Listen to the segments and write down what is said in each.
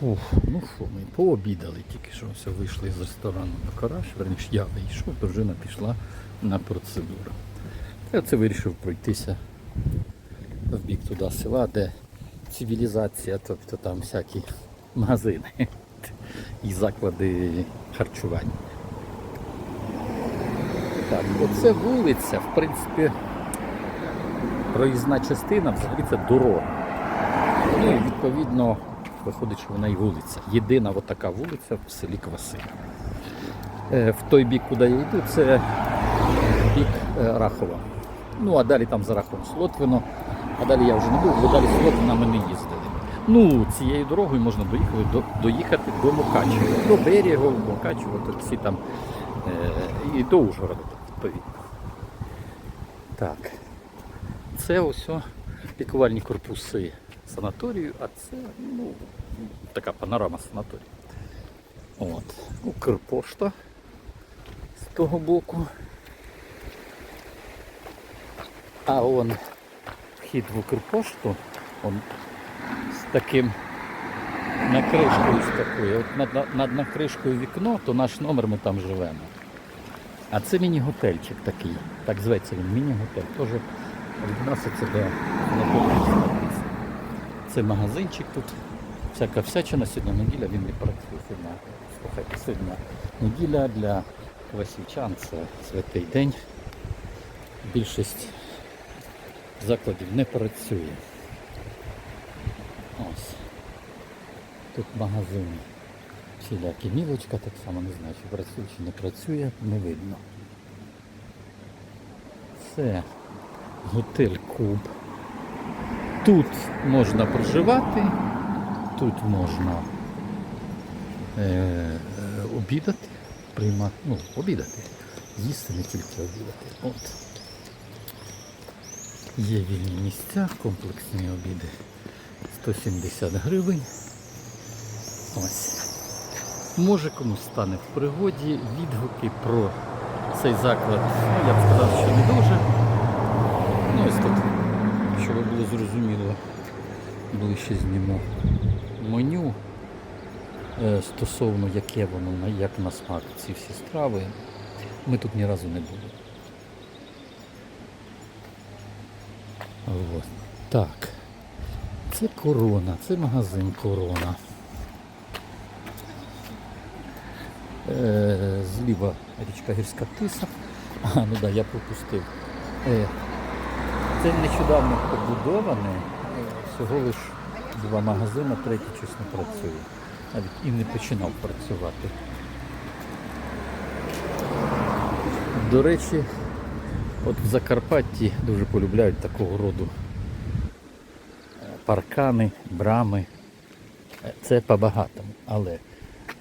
Фух, ну що, ми пообідали тільки що все вийшли з ресторану на Караш, верніше я вийшов, дружина пішла на процедуру. Я це вирішив пройтися в бік туди села, де цивілізація, тобто там всякі магазини і заклади харчування. Так, оце вулиця, в принципі, проїзна частина, взагалі це дорога. Ну і відповідно виходить, що вона і вулиця. Єдина така вулиця в селі Кваси. Е, В той бік, куди я йду, це бік е, Рахова. Ну, а далі там за Раховом Слотвино. А далі я вже не був, бо далі Слотвина ми не їздили. Ну, цією дорогою можна доїхати до, доїхати до Мукачева. До Берегу, Мукачева, то всі там е, і до Ужгорода, відповідно. Так. Це ось лікувальні корпуси санаторію, а це ну, така панорама санаторію. От. Укрпошта з того боку. А он вхід в Укрпошту, он з таким накришкою з такою. От над, над, накришкою вікно, то наш номер ми там живемо. А це міні-готельчик такий. Так зветься він, міні-готель. Теж відноситься до. Це магазинчик тут. Всяка всячина, сьогодні неділя, він не працює. Сьогодні, слухайте, сьогодні неділя для васівчан це святий день. Більшість закладів не працює. Ось. Тут магазини. Всілякі мілочка, так само не знаю, чи працює, чи не працює, не видно. Це готель Куб. Тут можна проживати, тут можна е, обідати, приймати, ну, обідати, їсти не тільки обідати. От. Є вільні місця, комплексні обіди 170 гривень. Ось. Може комусь стане в пригоді відгуки про цей заклад. Ну, я б сказав, що не дуже. Ну, ось тут, щоб було зрозуміло, ближче зніму меню е, стосовно яке воно, як на смак ці всі страви. Ми тут ні разу не були. От. Так. Це корона, це магазин корона. Е, зліва річка Гірська Тиса. А, ну так, да, я пропустив. Це нещодавно побудоване, всього лиш два магазини, третій щось не працює. Навіть і не починав працювати. До речі, от в Закарпатті дуже полюбляють такого роду е, паркани, брами. Е, Це по-багатому, але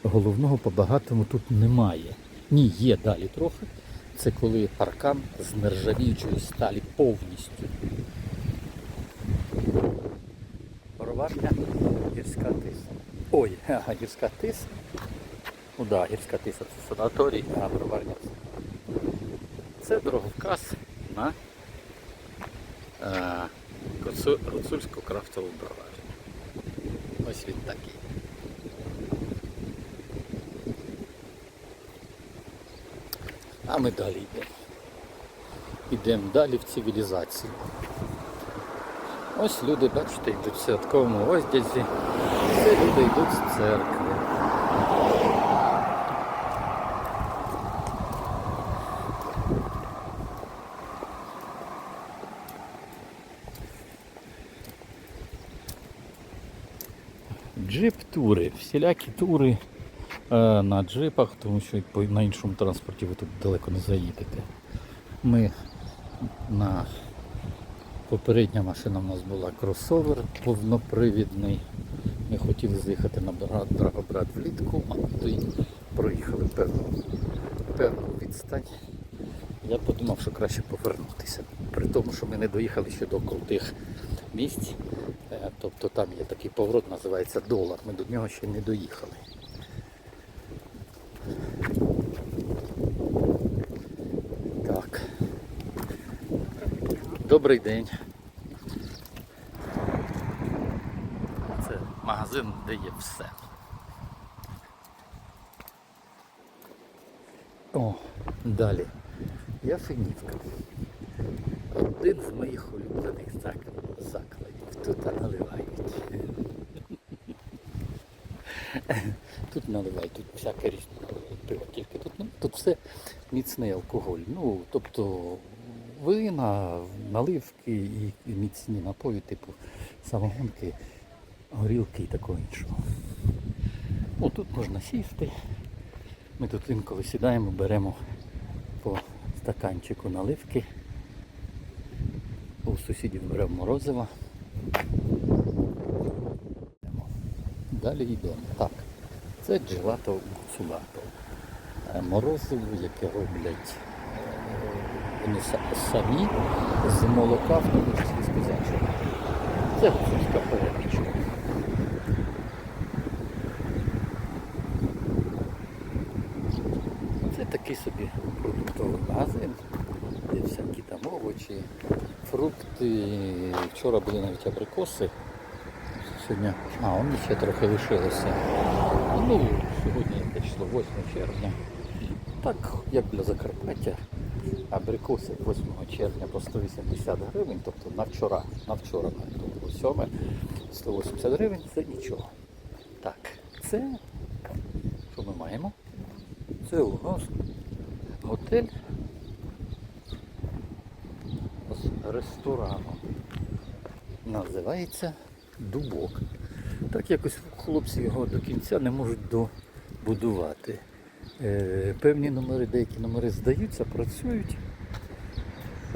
головного по-багатому тут немає. Ні, є далі трохи. Це коли паркан з нержавіючої сталі повністю. Проварня гірська тиса. Ой, гірська тиса. Ну да, гірська тиса це санаторій, а проварня це. Дороговказ на е, Коцу- гуцульську крафтову броварню. Ось він такий. А ми далі йдемо. Йдемо далі в цивілізацію. Ось люди, бачите, йдуть в святковому оздязі. Це люди йдуть з церкви. Джип-тури, всілякі тури е, на джипах, тому що на іншому транспорті ви тут далеко не заїдете. Ми на попередня машина в нас була кросовер повнопривідний. Ми хотіли з'їхати на Драгобрат влітку, а то й проїхали певну, певну відстань. Я подумав, що краще повернутися. При тому, що ми не доїхали ще до крутих місць. Е, Тобто там є такий поворот, називається долар. Ми до нього ще не доїхали. Так. Добрий день. Це магазин. де є все. О, далі. Ясенівка. Один з моїх улюблених закладів. Тут наливають. Тут наливають, тут всяке різне пиво, тільки тут, ну, тут все міцний алкоголь. Ну, тобто вина, наливки і міцні напої, типу самогонки, горілки і такого іншого. Ну, тут можна сісти. Ми тут інколи сідаємо, беремо по стаканчику наливки. У сусідів беремо морозиво. Далі йдемо. Так, це джелато цубато. Е, Морозиво, яке роблять вони самі з молока, в тому числі з козячого. Це гуцульська перепічка. Це такий собі продуктовий магазин, де всякі там овочі, фрукти. Вчора були навіть абрикоси. Сьогодні, а, он ще трохи лишилося. Ну, сьогодні яке число 8 червня. Так, як для Закарпаття, абрикоси 8 червня по 180 гривень, тобто на вчора, на вчора, тобто 7, 180 гривень це нічого. Так, це що ми маємо? Це у нас готель з рестораном. Називається Дубок. Так якось хлопці його до кінця не можуть добудувати. Е, певні номери, деякі номери здаються, працюють.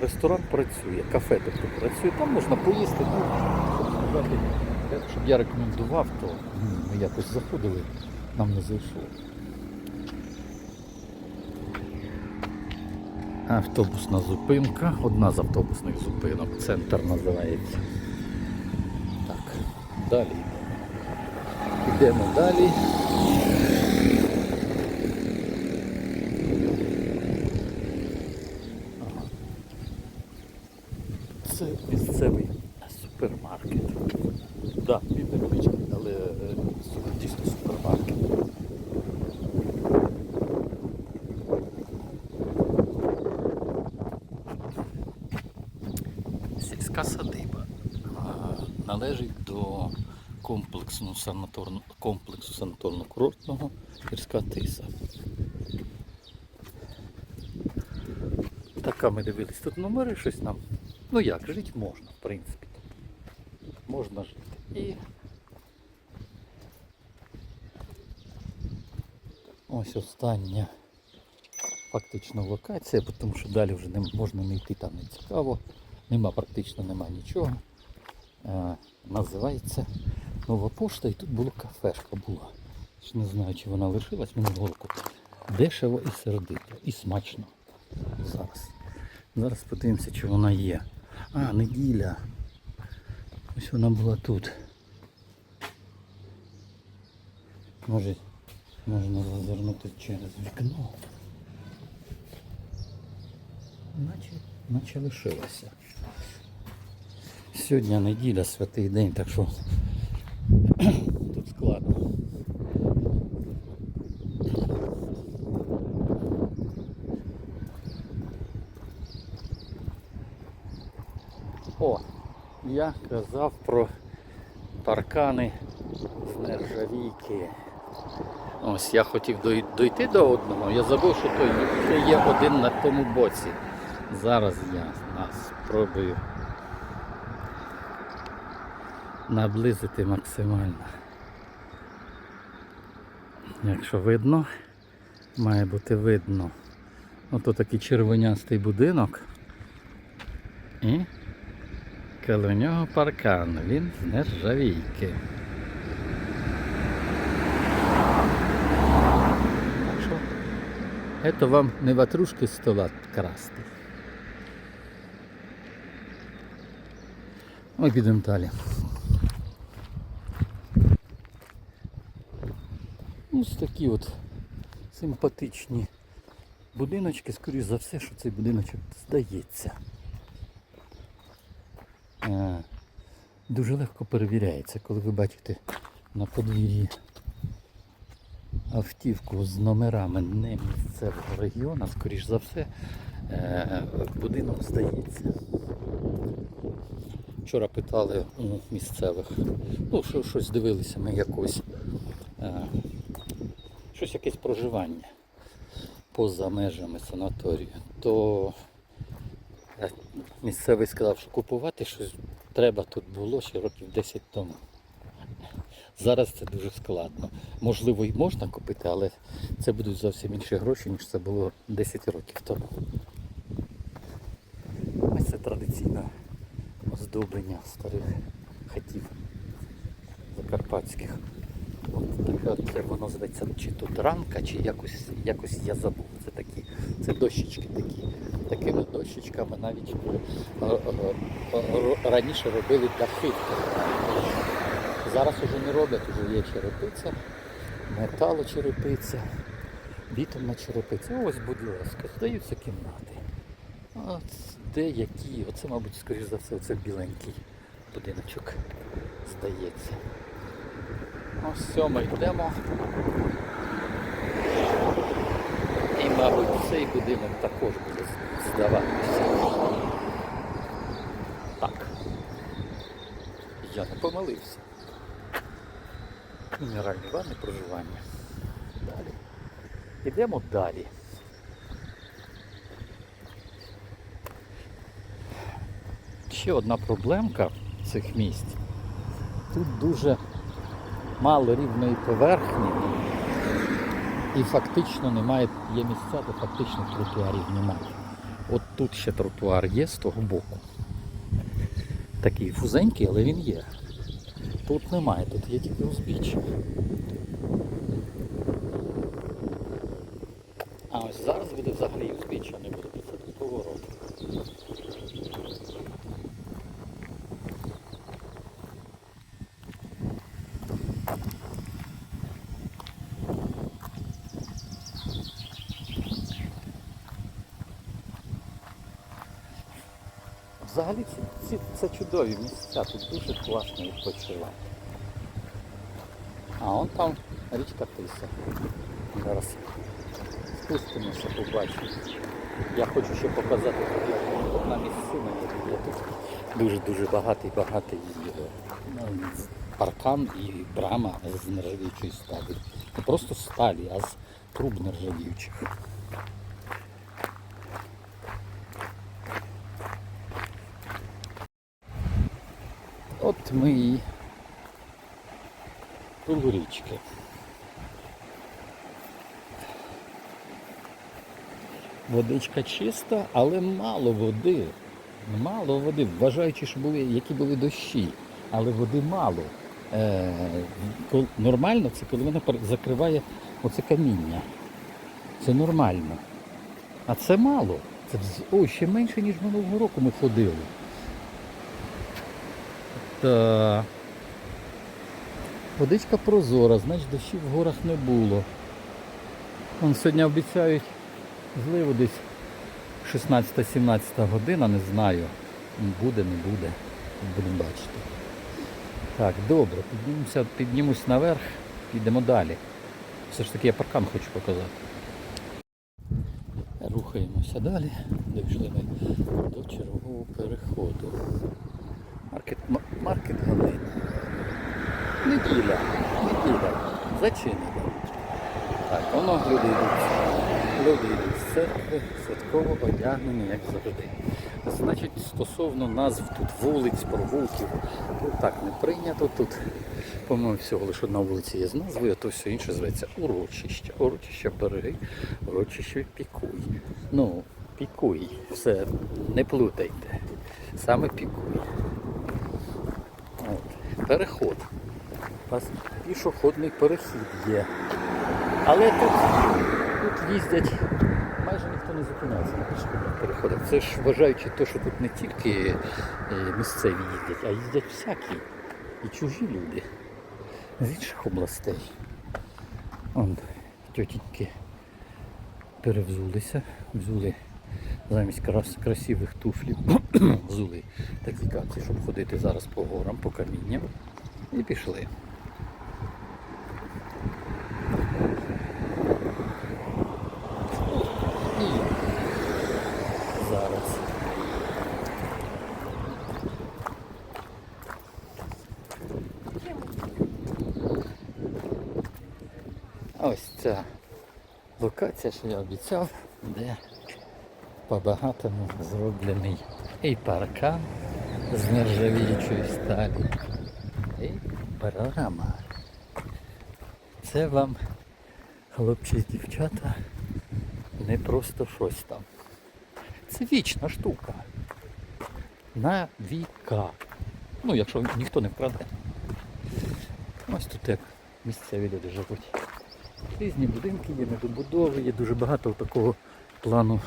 Ресторан працює, кафе тобто працює, там можна поїсти, ну, щоб я рекомендував, то ми якось заходили, нам не зайшло. Автобусна зупинка, одна з автобусних зупинок, центр називається. Так, далі. Йдемо далі. Ага. Це місцевий супермаркет. Так, да, він невеличкий, але е, дійсно супермаркет. Сільська садиба а, належить до комплексу санаторно, комплексу санаторно-курортного гірська тиса. Така ми дивились тут номери, щось нам. Ну як, жити можна, в принципі. Можна жити. І ось остання фактично локація, тому що далі вже не можна не йти, там не цікаво. Нема практично нема нічого. Е, називається Нова пошта і тут була кафешка була. Не знаю, чи вона лишилась минулого року. Дешево і сердито, і смачно. Зараз. Зараз подивимося, чи вона є. А, неділя. Ось вона була тут. Може, можна зазирнути через вікно. Наче, наче лишилася. Сьогодні неділя, святий день, так що тут складно. О, казав про паркани з нержавійки. Ось я хотів дойти до одного, я забув, що той є один на тому боці. Зараз я нас спробую наблизити максимально. Якщо видно, має бути видно. Ото такий червонястий будинок. І коло нього паркан, він з нержавійки. Це вам не ватрушки стола красти. Ой, підемо далі. Ось такі от симпатичні будиночки, скоріш за все, що цей будиночок здається. Дуже легко перевіряється, коли ви бачите на подвір'ї автівку з номерами не місцевого регіону, скоріш за все, е, будинок здається. Вчора питали у місцевих, ну, що, щось дивилися ми якось, е, щось якесь проживання поза межами санаторію, то е, місцевий сказав, що купувати щось треба тут було ще років 10 тому. Зараз це дуже складно. Можливо, і можна купити, але це будуть зовсім інші гроші, ніж це було 10 років тому. Ось це традиційне оздоблення старих хатів закарпатських. От таке воно зветься чи тут ранка, чи якось, якось я забув. Це такі, це дощечки такі. Такими дощечками навіть е, е, е, раніше робили дахи. Зараз уже не роблять, вже є черепиця, металочерепиця, бітумна черепиця. Ось, будь ласка, здаються кімнати. От деякі, оце, мабуть, скоріш за все, це біленький будиночок здається. Ось все, ми йдемо. І, мабуть, цей будинок також буде здаватися. Так. Я не помилився. Мінеральні ванни проживання. Далі. Йдемо далі. Ще одна проблемка цих місць. Тут дуже мало рівної поверхні і фактично немає, є місця, де фактично тротуарів немає. От тут ще тротуар є з того боку. Такий фузенький, але він є. Тут немає, тут є тільки узбіччя. А ось зараз буде взагалі узбіччя, не буде, це тут поворот. Взагалі ці, ці, це чудові місця, тут дуже класно відпочивати. А он там річка Тиса. Зараз спустимося, побачимо. Я хочу ще показати як одна місцина. Я тут дуже-дуже багатий, багатий е, паркан і брама з нержавіючої сталі. Не просто сталі, а з труб нержавіючих. От ми і коло річки. Водичка чиста, але мало води. Мало води, вважаючи, що були, які були дощі, але води мало. Е, нормально це коли вона закриває оце каміння. Це нормально. А це мало. Це ще менше, ніж минулого року ми ходили. Та водичка прозора, значить дощів в горах не було. Вон сьогодні обіцяють зливу десь 16-17 година, не знаю. Буде, не буде. Будемо бачити. Так, добре, піднімемося, піднімусь наверх, підемо далі. Все ж таки я паркан хочу показати. Рухаємося далі. Дійшли ми до чергового переходу. Маркет, маркет Галина. Неділя, неділя, зачинена. Так, воно люди йдуть. Люди йдуть з церкви, святково одягнені, як завжди. Значить, стосовно назв тут вулиць, провулків, тут так не прийнято. Тут, по-моєму, всього лише одна вулиця є з назвою, а то все інше зветься урочище. Урочище береги, урочище пікуй. Ну, пікуй, все, не плутайте. Саме пікуй. Переход. Пішохідний перехід є. Але тут, тут їздять, майже ніхто не зупиняється на пішохідних переходах. Це ж вважаючи те, що тут не тільки е, місцеві їздять, а їздять всякі. І чужі люди з інших областей. Вон тітеньки перевзулися, взули замість крас красивих туфлів, взули такі капці, щоб ходити зараз по горам, по камінням. І пішли. Зараз. Ось ця локація, що я обіцяв, де по-багатому зроблений і паркан з нержавіючої сталі, і панорама. Це вам, хлопці і дівчата, не просто щось там. Це вічна штука. На віка. Ну, якщо ніхто не вкраде. Ось тут як місцеві люди живуть. Різні будинки є, недобудови, є дуже багато такого плану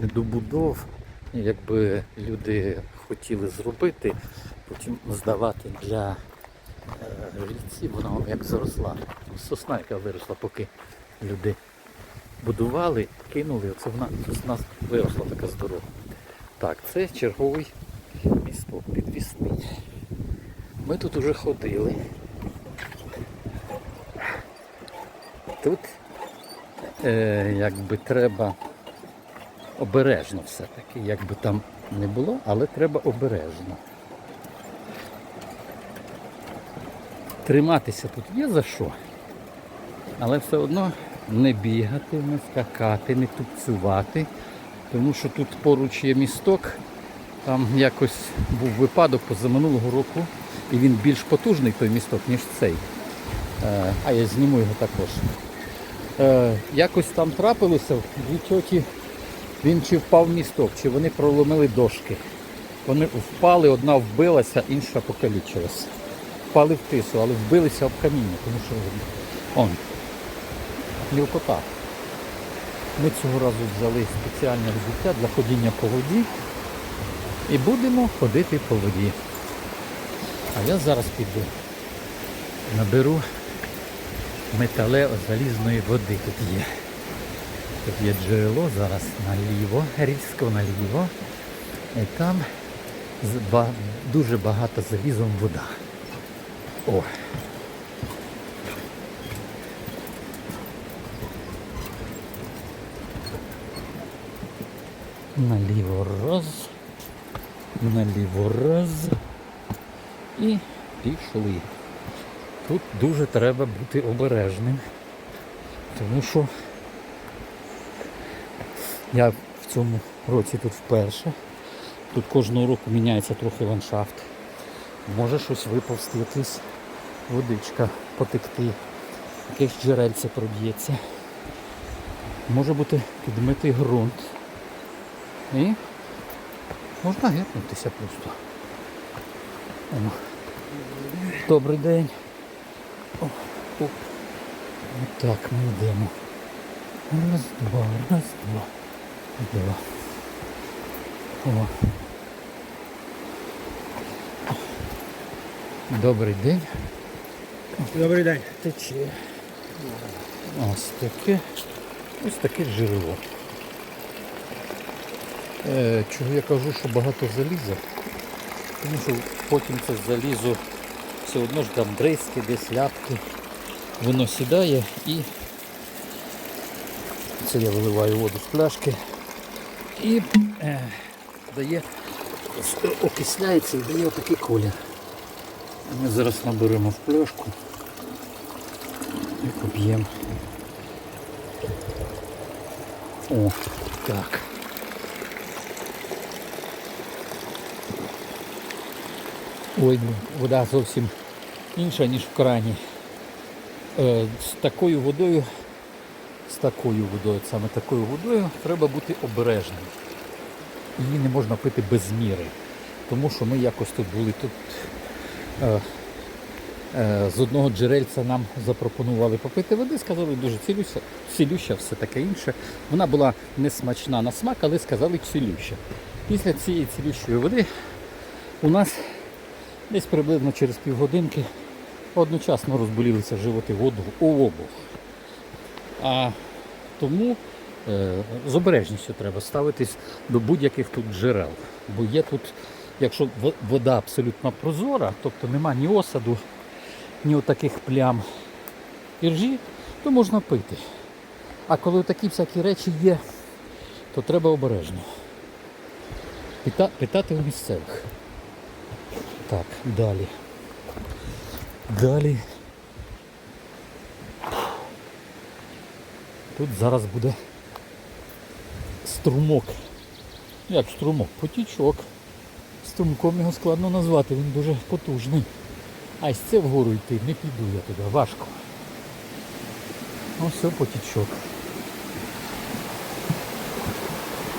недобудов. Якби люди хотіли зробити, потім здавати для е, жильців, вона як заросла. Сосна, яка виросла, поки люди будували, кинули, оце вона сосна виросла така здорова. Так, це черговий місток підвісний. Ми тут уже ходили. Тут е, якби треба обережно все-таки, як би там не було, але треба обережно. Триматися тут є за що, але все одно не бігати, не скакати, не тупцювати, тому що тут поруч є місток, там якось був випадок позаминулого року, і він більш потужний той місток, ніж цей. Е, А я зніму його також. Е, Якось там трапилося, дві тьоті, він чи впав в місток, чи вони проломили дошки. Вони впали, одна вбилася, інша покалічилась. Впали в тису, але вбилися об каміння, тому що он, мілкота. Ми цього разу взяли спеціальне взуття для ходіння по воді і будемо ходити по воді. А я зараз піду. Наберу металево залізної води тут є. Тут є джерело, зараз наліво, різко наліво. І там дуже багато залізом вода. О. Наліво раз. Наліво раз. І пішли. Тут дуже треба бути обережним, тому що я в цьому році тут вперше. Тут кожного року міняється трохи ландшафт. Може щось виповзти, якась водичка потекти, якесь джерельце проб'ється. Може бути підмитий ґрунт. І можна гепнутися просто. Добрий день. О, о. Так, ми йдемо. Раз, два, раз, два. Два. О. Добрий день. Добрий день. Тече. Ось таке. Ось таке джерело. Е, чого я кажу, що багато заліза? Тому що потім це залізо все одно ж там дризки, десь ляпки. Воно сідає і це я виливаю воду з пляшки і е, дає, окисляється і дає отакий колір. Ми зараз наберемо в пляшку і поп'ємо. О, так. Ой, вода зовсім інша, ніж в крані. Е, з такою водою, з такою водою, саме такою водою, треба бути обережним. Її не можна пити без міри. Тому що ми якось тут були тут. Е, е, з одного джерельця нам запропонували попити води, сказали дуже цілюща, цілюща, все таке інше. Вона була не смачна на смак, але сказали цілюща. Після цієї цілющої води у нас десь приблизно через півгодинки одночасно розболілися животи в оду- у обох. А тому е, з обережністю треба ставитись до будь-яких тут джерел. Бо є тут, якщо вода абсолютно прозора, тобто нема ні осаду, ні отаких плям іржі, то можна пити. А коли такі всякі речі є, то треба обережно. Пита- питати у місцевих. Так, далі. Далі. Тут зараз буде струмок. Як струмок? Потічок. Струмком його складно назвати, він дуже потужний. А ось це вгору йти, не піду я туди, важко. Ось все потічок.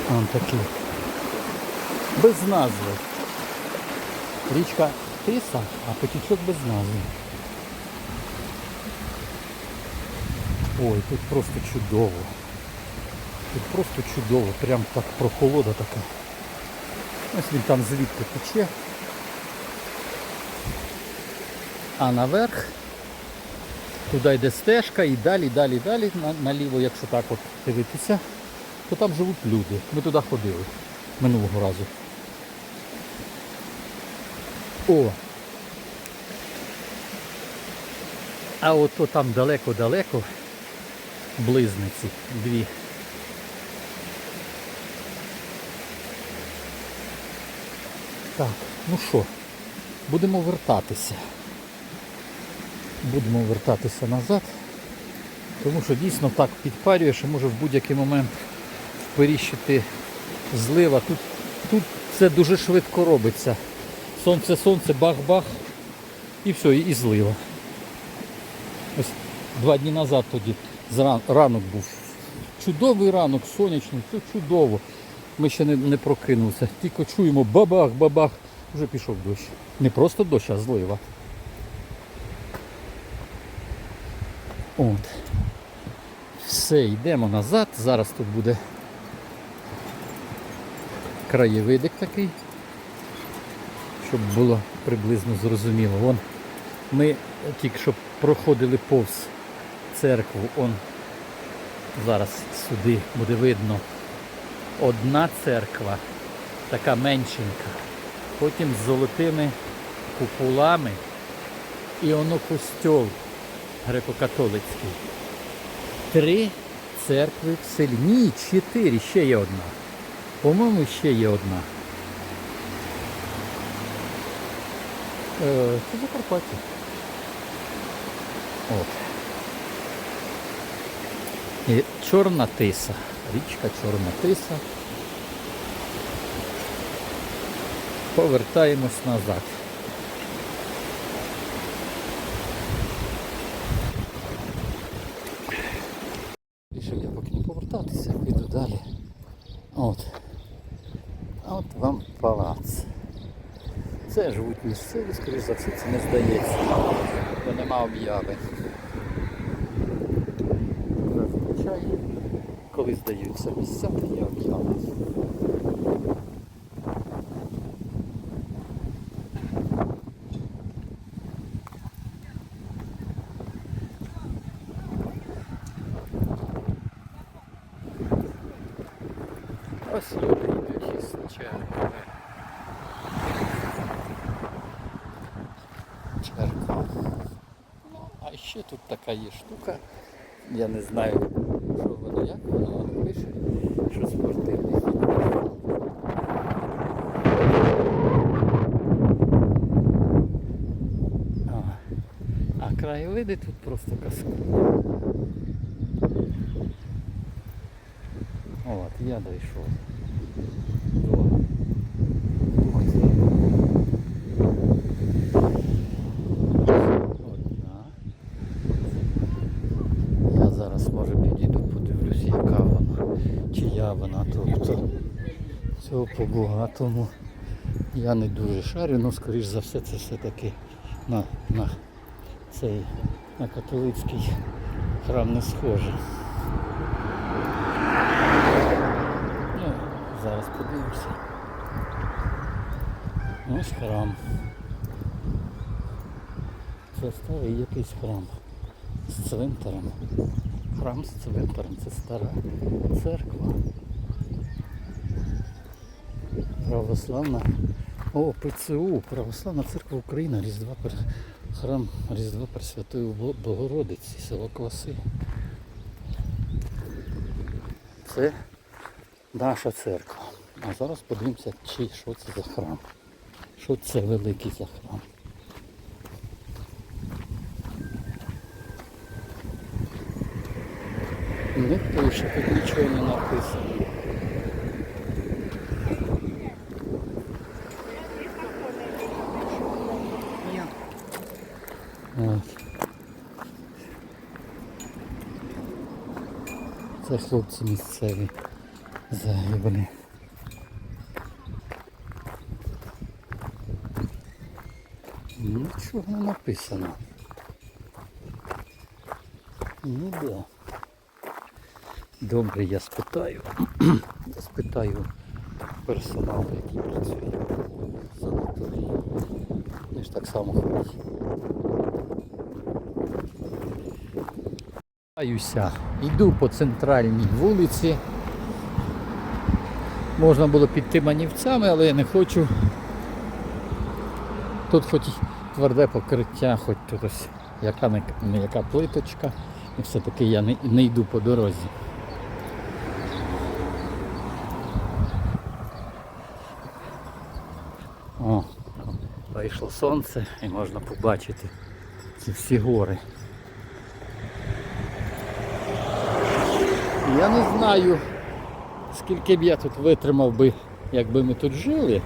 Он такий. Без назви. Річка Тиса, а потічок без назви. Ой, тут просто чудово. Тут просто чудово, прям так прохолода така. Ось він там звідти тече. А наверх туди йде стежка і далі, далі, далі, наліво, якщо так от дивитися, то там живуть люди. Ми туди ходили минулого разу. О! А от там далеко-далеко близниці дві. Так, ну що, будемо вертатися. Будемо вертатися назад, тому що дійсно так підпарює, що може в будь-який момент вперіщити злива. Тут, тут це дуже швидко робиться. Сонце, сонце, бах-бах і все, і, злива. Ось два дні назад тоді ранок був. Чудовий ранок, сонячний, все чудово. Ми ще не, не прокинулися. Тільки чуємо бабах, бабах. Вже пішов дощ. Не просто дощ, а злива. От. Все, йдемо назад. Зараз тут буде краєвидик такий, щоб було приблизно зрозуміло. Вон ми тільки що проходили повз церкву, он зараз сюди буде видно одна церква, така меншенька, потім з золотими куполами і воно костьол греко-католицький. Три церкви в селі. Ні, чотири, ще є одна. По-моєму, ще є одна. Е, Це Закарпаття. От. І Чорна тиса. Річка Чорна тиса. Повертаємось назад. Рішив я поки не повертатися, піду далі. От. От вам палац. Це живуть місцеві, скоріш за все, це не здається. Бо нема обяви. 180 як там. Ось люди йдуть із червами. Черка. Ну, а еще тут такая штука. Я не знаю. Як воно, пише, що спортивний а краєвиди тут просто казку. От, я дійшов до двох Одна. Я зараз може підійду, подивлюсь, яка вона, чия вона, тобто цього по-багатому я не дуже шарю, але скоріш за все це все-таки на, на цей на католицький храм не схоже. Ну, зараз подивимося. Ось храм. Це старий якийсь храм з цвинтарем. Храм з цвинтарем, це стара церква. Православна. О, ПЦУ, Православна церква України, Різдва храм Різдва Пресвятої Богородиці, село Кваси. Це наша церква. А зараз подивимося, чи що це за храм. Що це великий за храм. Не пише, тут нічого не написано. От. Це хлопці місцеві загибли. Нічого не написано. Ну да. Добре, я спитаю. Я спитаю персоналу, який працює в санаторії. Вони ж так само ходять. Йду по центральній вулиці. Можна було піти манівцями, але я не хочу. Тут хоч тверде покриття, хоч тут ось яка не яка плиточка. І все-таки я не, не йду по дорозі. О, вийшло сонце і можна побачити ці всі гори. Я не знаю, скільки б я тут витримав би, якби ми тут жили.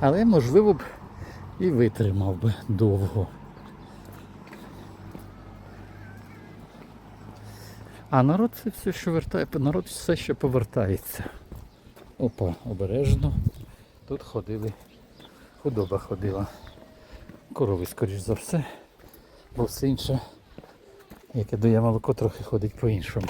Але можливо б і витримав би довго. А народ це все, що вертає, народ все ще повертається. Опа, обережно. Тут ходили, худоба ходила. Корови, скоріш за все. Бо все інше, яке дає молоко, трохи ходить по-іншому.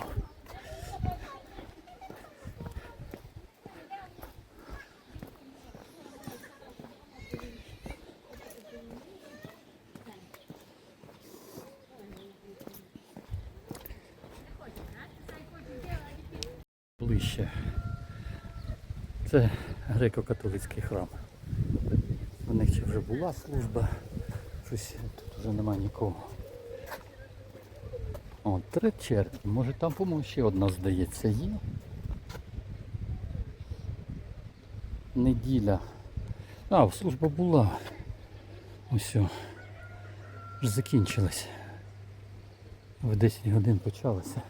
Ближче. Це греко-католицький храм. У них ще вже була служба. Щось вже нема нікого. О, 3 червня. Може там, по-моєму, ще одна, здається, є. Неділя. А, служба була. Ось. Вже закінчилась. В 10 годин почалася.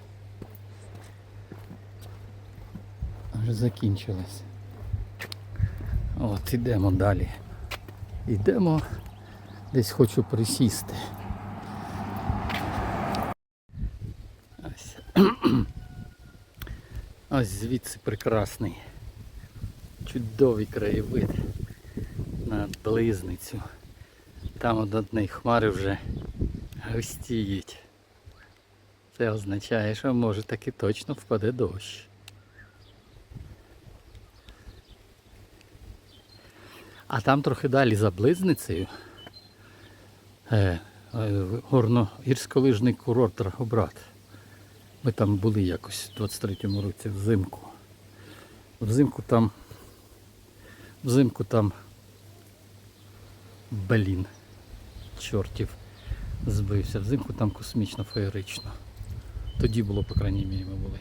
Вже закінчилась. От, ідемо далі. Ідемо. Десь хочу присісти. Ось. Звідси прекрасний. Чудовий краєвид на близницю. Там од однієї хмари вже густіють. Це означає, що може таки точно впаде дощ. А там трохи далі за близницею горно-гірськолижний курорт Драгобрат. Ми там були якось у 23-му році взимку. Взимку там взимку там блін, чортів збився. Взимку там космічно феєрично. Тоді було, по крайній мірі, ми були.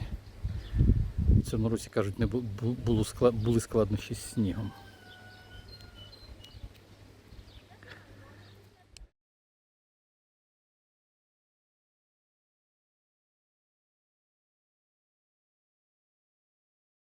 В цьому році, кажуть, не бу- бу- було склад, були складнощі з снігом.